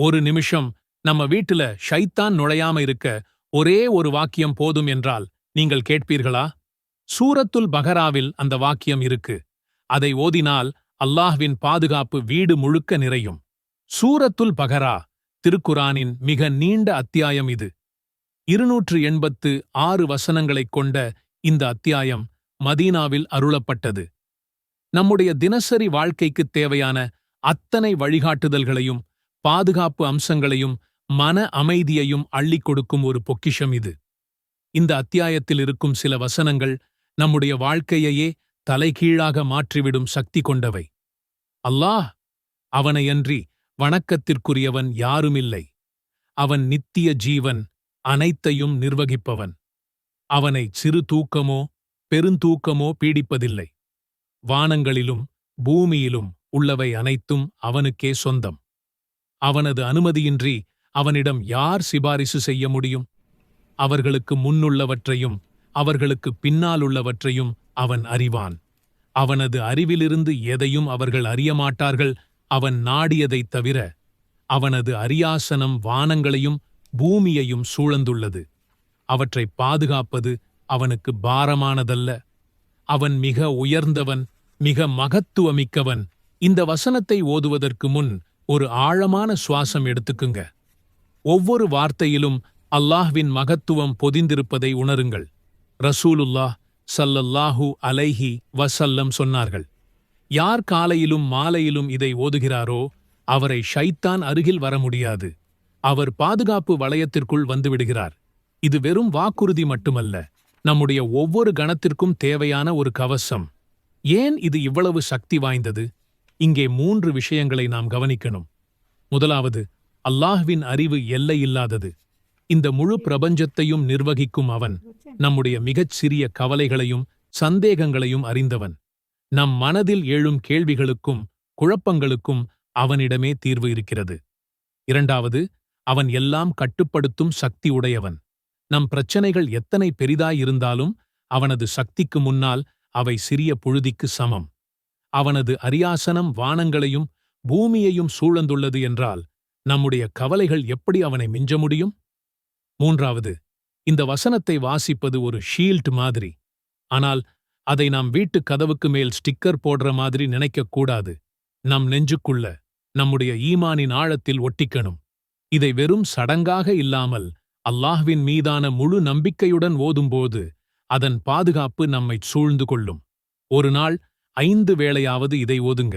ஒரு நிமிஷம் நம்ம வீட்டுல ஷைத்தான் நுழையாம இருக்க ஒரே ஒரு வாக்கியம் போதும் என்றால் நீங்கள் கேட்பீர்களா? சூரத்துல் பகராவில் அந்த வாக்கியம் இருக்கு. அதை ஓதினால் அல்லாஹ்வின் பாதுகாப்பு வீடு முழுக்க நிறையும். சூரத்துல் பகரா திருக்குரானின் மிக நீண்ட அத்தியாயம் இது. இருநூற்று எண்பத்து ஆறு வசனங்களைக் கொண்ட இந்த அத்தியாயம் மதீனாவில் அருளப்பட்டது. நம்முடைய தினசரி வாழ்க்கைக்குத் தேவையான அத்தனை வழிகாட்டுதல்களையும் பாதுகாப்பு அம்சங்களையும் மன அமைதியையும் அள்ளிக் கொடுக்கும் ஒரு பொக்கிஷம் இது. இந்த அத்தியாயத்தில் இருக்கும் சில வசனங்கள் நம்முடைய வாழ்க்கையையே தலைகீழாக மாற்றிவிடும் சக்தி கொண்டவை. அல்லாஹ் அவனையன்றி வணக்கத்திற்குரியவன் யாருமில்லை. அவன் நித்திய ஜீவன் அனைத்தையும் நிர்வகிப்பவன். அவனை சிறு தூக்கமோ பெருந்தூக்கமோ பீடிப்பதில்லை. வானங்களிலும் பூமியிலும் உள்ளவை அனைத்தும் அவனுக்கே சொந்தம். அவனது அனுமதியின்றி அவனிடம் யார் சிபாரிசு செய்ய முடியும்? அவர்களுக்கு முன்னுள்ளவற்றையும் அவர்களுக்கு பின்னாலுள்ளவற்றையும் அவன் அறிவான். அவனது அறிவிலிருந்து எதையும் அவர்கள் அறியமாட்டார்கள் அவன் நாடியதைத் தவிர அவனது அரியாசனம் வானங்களையும் பூமியையும் சூழந்துள்ளது. அவற்றை பாதுகாப்பது அவனுக்கு பாரமானதல்ல. அவன் மிக உயர்ந்தவன் மிக மகத்துவமிக்கவன். இந்த வசனத்தை ஓதுவதற்கு முன் ஒரு ஆழமான சுவாசம் எடுத்துக்குங்க. ஒவ்வொரு வார்த்தையிலும் அல்லாஹ்வின் மகத்துவம் பொதிந்திருப்பதை உணருங்கள். ரசூலுல்லாஹ் சல்லல்லாஹு அலைஹி வசல்லம் சொன்னார்கள். யார் காலையிலும் மாலையிலும் இதை ஓதுகிறாரோ அவரை ஷைத்தான் அருகில் வர முடியாது. அவர் பாதுகாப்பு வளையத்திற்குள் வந்துவிடுகிறார் இது வெறும் வாக்குறுதி மட்டுமல்ல நம்முடைய ஒவ்வொரு கணத்திற்கும் தேவையான ஒரு கவசம். ஏன் இது இவ்வளவு சக்தி வாய்ந்தது? இங்கே மூன்று விஷயங்களை நாம் கவனிக்கணும். முதலாவது அல்லாஹ்வின் அறிவு எல்லையில்லாதது. இந்த முழு பிரபஞ்சத்தையும் நிர்வகிக்கும் அவன் நம்முடைய மிகச் சிறிய கவலைகளையும் சந்தேகங்களையும் அறிந்தவன். நம் மனதில் எழும் கேள்விகளுக்கும் குழப்பங்களுக்கும் அவனிடமே தீர்வு இருக்கிறது. இரண்டாவது அவன் எல்லாம் கட்டுப்படுத்தும் சக்தி உடையவன். நம் பிரச்சனைகள் எத்தனை பெரிதாயிருந்தாலும் அவனது சக்திக்கு முன்னால் அவை சிறிய புழுதிக்கு சமம். அவனது அரியாசனம் வானங்களையும் பூமியையும் சூழந்துள்ளது என்றால் நம்முடைய கவலைகள் எப்படி அவனை மிஞ்ச முடியும்? மூன்றாவது இந்த வசனத்தை வாசிப்பது ஒரு ஷீல்ட் மாதிரி. ஆனால் அதை நாம் வீட்டு கதவுக்கு மேல் ஸ்டிக்கர் போடுற மாதிரி நினைக்கக் கூடாது. நம் நெஞ்சுக்குள்ள நம்முடைய ஈமானின் ஆழத்தில் ஒட்டிக்கணும். இதை வெறும் சடங்காக இல்லாமல் அல்லாஹ்வின் மீதான முழு நம்பிக்கையுடன் ஓதும்போது அதன் பாதுகாப்பு நம்மைச் சூழ்ந்து கொள்ளும். ஒரு நாள் ஐந்து வேளையாவது இதை ஓதுங்க.